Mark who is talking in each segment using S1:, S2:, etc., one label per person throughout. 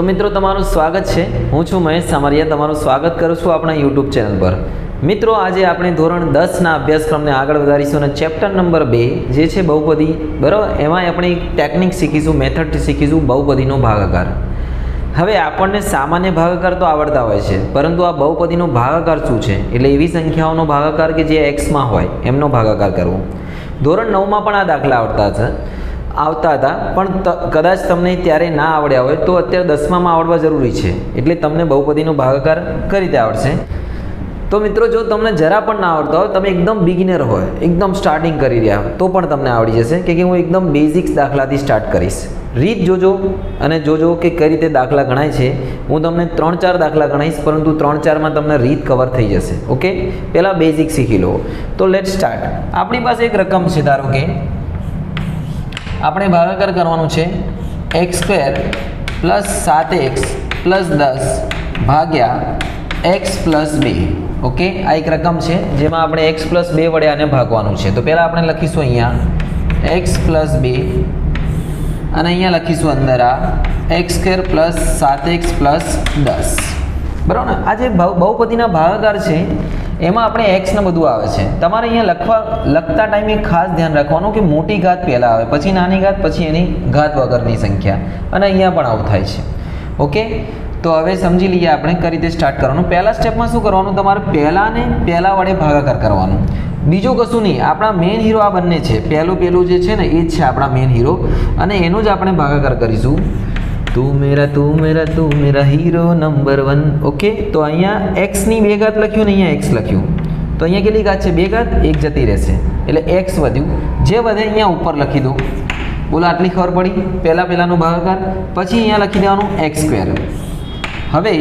S1: તો મિત્રો, તમારું સ્વાગત છે. હું છું મહેશ સામરિયા. તમારું સ્વાગત કરું છું આપણા યુટ્યુબ ચેનલ પર. મિત્રો, આજે આપણે ધોરણ દસના અભ્યાસક્રમને આગળ વધારીશું અને ચેપ્ટર નંબર બે, જે છે બહુપદી, બરાબર? એમાં આપણે ટેકનિક શીખીશું, મેથડ શીખીશું, બહુપદીનો ભાગાકાર. હવે આપણને સામાન્ય ભાગાકાર તો આવડતા હોય છે, પરંતુ આ બહુપદીનો ભાગાકાર શું છે? એટલે એવી સંખ્યાઓનો ભાગાકાર કે જે એક્સમાં હોય, એમનો ભાગાકાર કરવો. ધોરણ નવમાં પણ આ દાખલા આવડતા છે આવતા હતા. પણ કદાચ તમને ત્યારે ના આવડ્યા હોય તો અત્યારે દસમામાં આવડવા જરૂરી છે. એટલે તમને બહુપદીનો ભાગાકાર કઈ રીતે આવડશે? તો મિત્રો, જો તમને જરા પણ ના આવડતા હોય, તમે એકદમ બિગિનર હોય, એકદમ સ્ટાર્ટિંગ કરી રહ્યા હોય, તો પણ તમને આવડી જશે કે કે હું એકદમ બેઝિક્સ દાખલાથી સ્ટાર્ટ કરીશ. રીત જોજો અને જોજો કે કઈ રીતે દાખલા ગણાય છે. હું તમને ત્રણ ચાર દાખલા ગણાવીશ પરંતુ ત્રણ ચારમાં તમને રીત કવર થઈ જશે. ઓકે? પહેલાં બેઝિક શીખી લો. તો લેટ સ્ટાર્ટ આપણી પાસે એક રકમ છે, ધારો કે આપણે ભાગાકાર કરવાનું છે એક્સ સ્ક્વેર પ્લસ સાત એક્સ પ્લસ દસ ભાગ્યા એક્સ પ્લસ બે. ઓકે? આ એક રકમ છે, જેમાં આપણે એક્સ પ્લસ બે વડે આને ભાગવાનું છે. તો પહેલાં આપણે લખીશું અહીંયા એક્સ પ્લસ બે, અને અહીંયા લખીશું અંદર આ એક્સ સ્ક્વેર પ્લસ સાત એક્સ પ્લસ દસ. બરાબર ને? આ જે બહુપતિના ભાગાકાર છે એમાં આપણે એક્સ ને બધું આવે છે. તમારે અહીંયા લખવા, લખતા ટાઈમે ખાસ ધ્યાન રાખવાનું કે મોટી ઘાત પહેલાં આવે, પછી નાની ઘાત, પછી એની ઘાત વગરની સંખ્યા. અને અહીંયા પણ આવું થાય છે. ઓકે? તો હવે સમજી લઈએ આપણે કઈ રીતે સ્ટાર્ટ કરવાનું. પહેલા સ્ટેપમાં શું કરવાનું? તમારે પહેલાંને પહેલાં વડે ભાગાકાર કરવાનું. બીજું કશું નહીં. આપણા મેઇન હીરો આ બંને છે. પહેલું પહેલું જે છે ને, એ જ છે આપણા મેઇન હીરો અને એનો જ આપણે ભાગાકાર કરીશું. તું મેરા તું મેરા તું મેરા હીરો નંબર વન ઓકે તો અહીંયા એક્સની બે ઘાત લખ્યું ને અહીંયા એક્સ લખ્યું. તો અહીંયા કેટલી ઘાત છે? બે ઘાત? એક જતી રહેશે. એટલે એક્સ વધ્યું. જે વધે અહીંયા ઉપર લખી દો બોલો, આટલી ખબર પડી? પહેલાં, પહેલાંનો ભાગાકાર પછી અહીંયા લખી દેવાનું એક્સ સ્ક્વેર હવે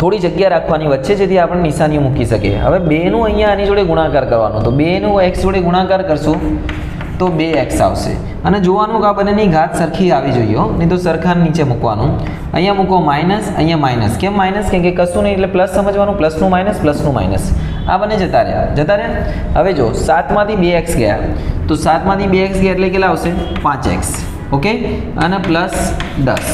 S1: થોડી જગ્યા રાખવાની વચ્ચે જેથી આપણે નિશાનીઓ મૂકી શકીએ. હવે બેનું અહીંયા આની જોડે ગુણાકાર કરવાનો. તો બેનું એક્સ જોડે ગુણાકાર કરશું. તો બે એક્સ આવશે. અને જોવાનું કે આ બંનેની ઘાત સરખી આવી જોઈએ નહીં તો સરખા નીચે મૂકવાનું. અહીંયા મૂકો માઇનસ અહીંયા માઇનસ કેમ માઇનસ કેમ કે કશું નહીં એટલે પ્લસ સમજવાનું. પ્લસનું માઇનસ પ્લસનું માઇનસ આ બંને જતા રહ્યા. જતા રહ્યા? હવે જો સાતમાંથી બે એક્સ ગયા. તો સાતમાંથી બે એક્સ ગયા એટલે કેટલા આવશે? પાંચ એક્સ ઓકે અને પ્લસ દસ.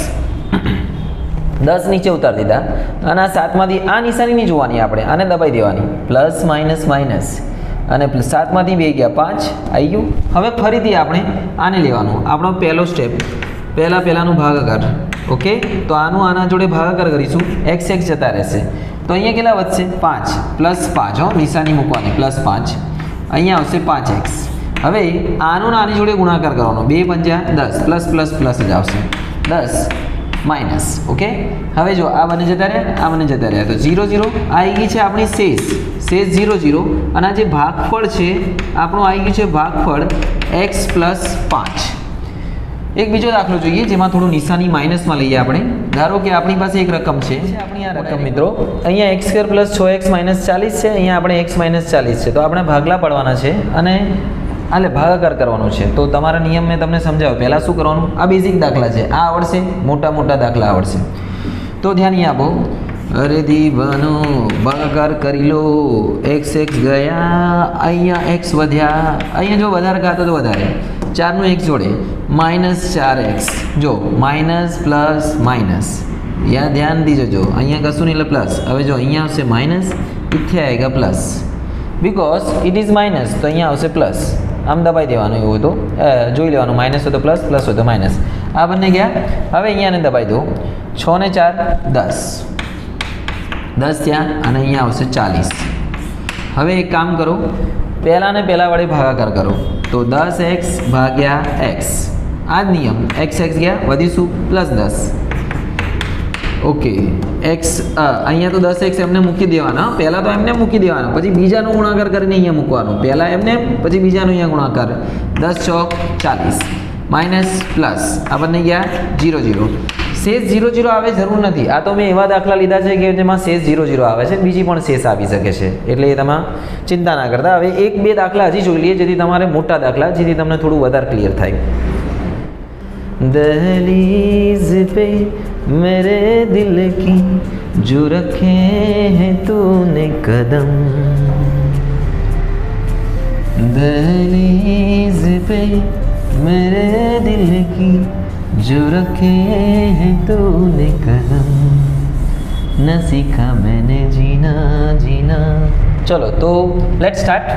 S1: દસ નીચે ઉતારી દીધા. અને આ સાતમાંથી આ નિશાની નહીં જોવાની આપણે. આને દબાઈ દેવાની. પ્લસ માઇનસ માઇનસ અને સાતમાંથી બે ગયા, પાંચ આવી ગયું. હવે ફરીથી આપણે આને લેવાનું. આપણો પહેલો સ્ટેપ પહેલાં પહેલાંનું ભાગાકાર. ઓકે તો આનું આના જોડે ભાગાકાર કરીશું. એક્સ એક્સ જતા રહેશે. તો અહીંયા કેટલા વધશે? પાંચ. પ્લસ પાંચ, હો. નિશાની મૂકવાની. પ્લસ પાંચ. અહીંયા આવશે પાંચ એક્સ હવે આનું આની જોડે ગુણાકાર કરવાનો. બે પંજા દસ. પ્લસ પ્લસ પ્લસ જ આવશે. દસ. Minus okay? હવે જો આ બને જતા રહ્યા આ બને જતા રહ્યા. તો ઝીરો ઝીરો આવી ગઈ છે આપણી શેષ. શેષ ઝીરો ઝીરો અને આ જે ભાગફળ છે આપણું આવી ગયું છે ભાગફળ એક્સ પ્લસ પાંચ. એક બીજો દાખલો જોઈએ જેમાં થોડું નિશાની માઇનસમાં લઈએ આપણે. ધારો કે આપણી પાસે એક રકમ છે. આપણી આ રકમ. મિત્રો અહીંયા એક્સ સ્ક્વેર પ્લસ છ એક્સ માઇનસ ચાલીસ છે અહીંયા આપણે એક્સ માઇનસ ચાલીસ છે. તો આપણે ભાગલા પાડવાના છે અને એટલે ભાગાકાર કરવાનો છે. તો તમારા નિયમ મેં તમને સમજાવ્યો. પહેલાં શું કરવાનું? આ બેઝિક દાખલા છે. આ આવડશે, મોટા મોટા દાખલા આવડશે. તો ધ્યાન આપો. અરે દીવાનો, ભાગાકાર કરી લો. એક્સ એક્સ ગયા, અહીંયા એક્સ વધ્યા. અહીંયા જો વધારે ખાતો તો વધારે. ચારનું એક્સ જોડે. માઇનસ ચાર એક્સ જો માઇનસ પ્લસ માઇનસ યા ધ્યાન દીજો જો. અહીંયા કશું નહીં, એટલે પ્લસ હવે જો, અહીંયા આવશે માઇનસ ઇથે આવેગા plus because it is minus તો અહીંયા આવશે પ્લસ આમ દબાઈ દેવાનું એવું હતું. જોઈ લેવાનું માઇનસ હોય તો પ્લસ પ્લસ હોય તો માઇનસ આ બંને ગયા. હવે અહીંયાને દબાઈ દો છ ને ચાર, દસ. દસ ત્યાં અને અહીંયા આવશે ચાલીસ. હવે એક કામ કરો. પહેલાં ને પહેલાં વડે ભાગાકાર કરો. તો દસ એક્સ ભાગ્યા એક્સ. આ જ નિયમ. એક્સ એક્સ ગયા, વધીશું પ્લસ દસ. ઓકે. એક્સ અહીંયા તો દસ એક્સ એમને મૂકી દેવાના. પહેલાં તો એમને મૂકી દેવાના. પછી બીજાનો ગુણાકાર કરીને અહીંયા મૂકવાનું. પહેલાં એમને, પછી બીજાનો અહીંયા ગુણાકાર. દસ ચોક ચાલીસ. માઇનસ પ્લસ આ બંને ગયા જીરો જીરો શેષ જીરો જીરો આવે જરૂર નથી. આ તો મેં એવા દાખલા લીધા છે કે જેમાં શેષ જીરો જીરો આવે છે બીજી પણ શેષ આવી શકે છે. એટલે એ તમે ચિંતા ના કરતા. હવે એક બે દાખલા હજી જોઈ લઈએ, જેથી તમારે મોટા દાખલા, જેથી તમને થોડું વધારે ક્લિયર થાય. दहलीज पे मेरे दिल की जो रखे हैं तूने कदम। दहलीज पे मेरे दिल की जो रखे हैं तूने कदम। न सीखा मैंने जीना जीना। ચલો, તો લેટ સ્ટાર્ટ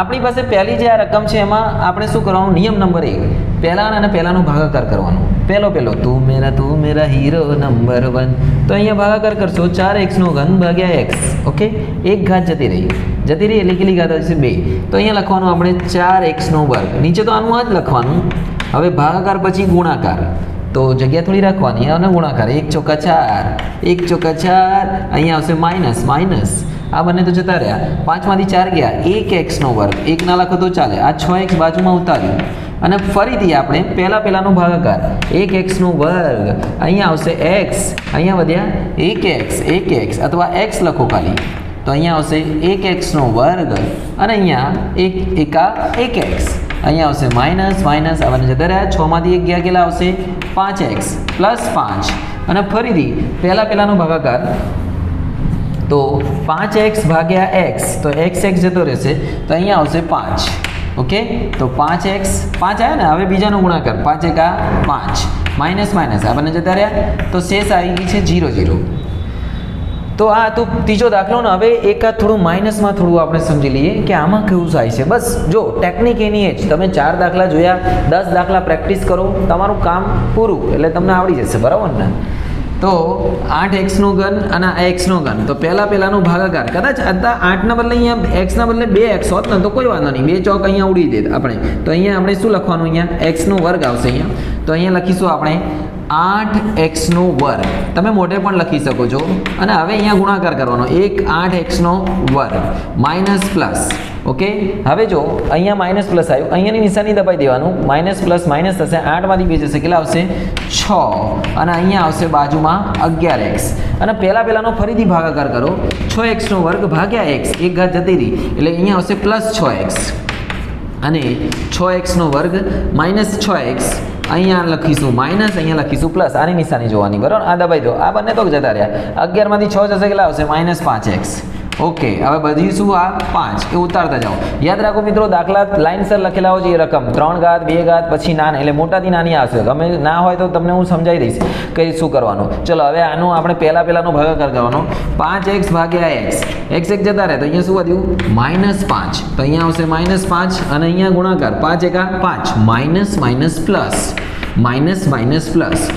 S1: આપણી પાસે પહેલી જે આ રકમ છે એમાં આપણે શું કરવાનું? નિયમ નંબર એક પહેલાં અને પહેલાંનો ભાગાકાર કરવાનો. પહેલો પહેલો, તું મેરા તું મેરા હીરો નંબર વન તો અહીંયા ભાગાકાર કરશો, ચાર એક્સનો ઘન ભાગ્યા એક્સ ઓકે? એક ઘાત જતી રહી. જતી રહી એટલે કેટલી ઘાત હશે બે. તો અહીંયા લખવાનું આપણે ચાર એક્સનો વર્ગ. નીચે તો આનું આ જ લખવાનું. હવે ભાગાકાર પછી ગુણાકાર. તો જગ્યા થોડી રાખવાની અને ગુણાકાર. એક ચોકા ચાર, એક ચોકા ચાર, અહીંયા આવશે માઇનસ માઇનસ આ બંને તો જતા રહ્યા. પાંચમાંથી ચાર ગયા. એક એક્સનો વર્ગ. એક ના લખો તો ચાલે. આ છ એક્સ બાજુમાં ઉતાર્યું. અને ફરીથી આપણે પહેલાં પહેલાંનો ભાગાકાર. એક એક્સનો વર્ગ. અહીંયા આવશે એક્સ. અહીંયા વધ્યા એક એક્સ. એક એક્સ. અથવા એક્સ લખો ખાલી. તો અહીંયા આવશે એક એક્સનો વર્ગ. અને અહીંયા એક, એકા, એક એક્સ. અહીંયા આવશે માઇનસ માઇનસ. આવવાને જતા રહ્યા. છમાંથી એક ગયા કેટલા આવશે પાંચ એક્સ. પ્લસ પાંચ. અને ફરીથી પહેલાં પહેલાંનો ભાગાકાર. તો પાંચ એક્સ ભાગ્યા એક્સ, તો એક્સ એક્સ જતો રહેશે, તો અહીંયા આવશે પાંચ. ઓકે? તો પાંચ એક્સ, પાંચ આવ્યા ને, હવે બીજાનો ગુણાકાર, પાંચ એકા પાંચ. માઇનસ માઇનસ, આ બંને જતા રહ્યા. તો શેષ આવી ગઈ છે જીરો જીરો તો આ તો ત્રીજો દાખલો ને, હવે એકાદ થોડું માઇનસમાં થોડું આપણે સમજી લઈએ કે આમાં કેવું થાય છે. બસ, જો, ટેકનિક એની એ જ. તમે ચાર દાખલા જોયા, દસ દાખલા પ્રેક્ટિસ કરો, તમારું કામ પૂરું, એટલે તમને આવડી જશે, બરાબર ને? તો આઠ એક્સનો ઘન અને આ એક્સનો ઘન. તો પહેલાં પહેલાંનો ભાગાકાર. કદાચ હતા આઠના બદલે અહીંયા એક્સના બદલે બે એક્સ હોત ને તો કોઈ વાંધો નહીં. બે ચોક અહીંયા ઉડી દે આપણે. તો અહીંયા આપણે શું લખવાનું અહીંયા? એક્સનો વર્ગ આવશે અહીંયા. તો અહીંયા લખીશું આપણે આઠ એક્સનો વર્ગ. તમે મોઢે પણ લખી શકો છો. અને હવે અહીંયા ગુણાકાર કરવાનો. એક આઠ એક્સનો વર્ગ. Minus plus. ઓકે? હવે જો અહીંયા માઇનસ પ્લસ આવ્યું. અહીંયાની નિશાની દબાઈ દેવાનું. માઇનસ પ્લસ માઇનસ થશે. આઠમાંથી બે જશે. કેટલા આવશે? છ. અને અહીંયા આવશે બાજુમાં અગિયાર એક્સ. અને પહેલાં પહેલાંનો ફરીથી ભાગાકાર કરો. છ એક્સનો વર્ગ ભાગ્યા એક્સ. એક ઘાત જતી રહી. એટલે અહીંયા આવશે પ્લસ છ એક્સ. અને છ એક્સનો વર્ગ માઇનસ છ એક્સ અહીંયા લખીશું માઇનસ અહીંયા લખીશું પ્લસ આની નિશાની જોવાની. બરાબર આ દબાઈ દો. આ બંને તો જતા રહ્યા. અગિયારમાંથી છ જશે, કેટલા આવશે? માઇનસ પાંચ એક્સ ઓકે હવે બધી શું આ પાંચ, એ ઉતારતા જાઓ. યાદ રાખો મિત્રો, દાખલા લાઇનસર લખેલા હોય છે એ રકમ. ત્રણ ઘાત બે ઘાત પછી નાન, એટલે મોટાથી નાની આવશે. ગમે ના હોય તો તમને હું સમજાવી દઈશ કઈ શું કરવાનું. ચલો, હવે આનું આપણે પહેલાં પહેલાંનો ભાગાકાર કરવાનો. પાંચ એક્સ ભાગ્યા એક્સ. એક્સ એક જતા રહે, તો અહીંયા શું વધ્યું? માઇનસ પાંચ. તો અહીંયા આવશે માઇનસ પાંચ અને અહીંયા ગુણાકાર. પાંચ એકા પાંચ. Minus minus plus. Minus minus plus.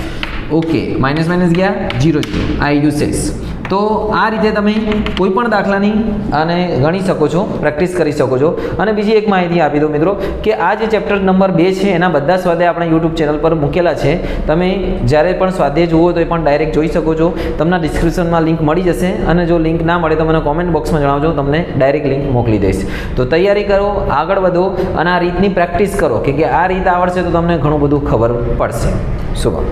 S1: Okay minus minus ગયા, જીરો જીરો. આ યુસેસ તો આ રીતે તમે કોઈ પણ દાખલાની અને ગણી શકો છો, પ્રેક્ટિસ કરી શકો છો. અને બીજી એક માહિતી આપી દો મિત્રો, કે આ જે ચેપ્ટર નંબર બે છે, એના બધા સ્વાધ્યાય આપણા યુટ્યુબ ચેનલ પર મૂકેલા છે. તમે જ્યારે પણ સ્વાધ્યાય જુઓ તો એ પણ ડાયરેક્ટ જોઈ શકો છો. તમને ડિસ્ક્રિપ્શનમાં લિંક મળી જશે અને જો લિંક ના મળે તો મને કોમેન્ટ બોક્સમાં જણાવજો તમને ડાયરેક્ટ લિંક મોકલી દઈશ. તો તૈયારી કરો, આગળ વધો અને આ રીતની પ્રેક્ટિસ કરો, કે આ રીત આવડશે તો તમને ઘણું બધું ખબર પડશે. શુભમ